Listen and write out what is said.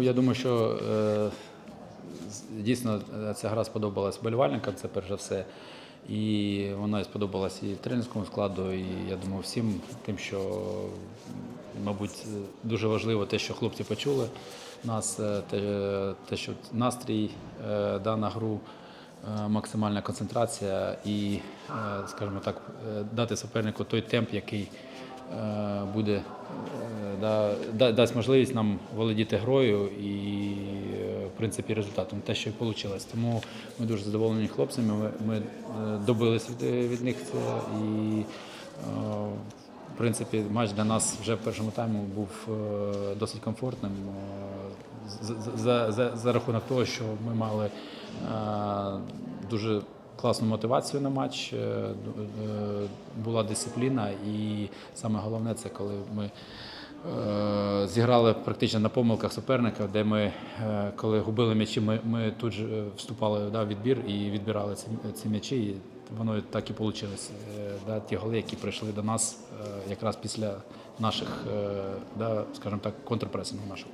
Я думаю, що е, дійсно е, ця гра сподобалась болівальникам, це перш за все. І вона сподобалась і тренерському складу, і я думаю, всім тим, що, мабуть, дуже важливо те, що хлопці почули нас, е, те, те що настрій е, да, на гру, е, максимальна концентрація і, скажімо так, дати супернику той темп, який буде да, да- дасть можливість нам володіти грою і е, в принципі результатом, те, що і вийшло. Тому ми дуже задоволені хлопцями. Ми, ми е, добились від, від них це і е, в принципі матч для нас вже в першому таймі був досить комфортним. е, з- За, за, за рахунок того, що ми мали дуже класну мотивацію на матч, е, е, була дисципліна, і саме головне це коли ми е, зіграли практично на помилках суперника, де ми, коли губили м'ячі, ми, ми тут же вступали да, відбір і відбирали ці, ці м'ячі. І воно так і вийшло. Да, ті голи, які прийшли до нас якраз після наших, да, скажімо так, контрпресингу нашого.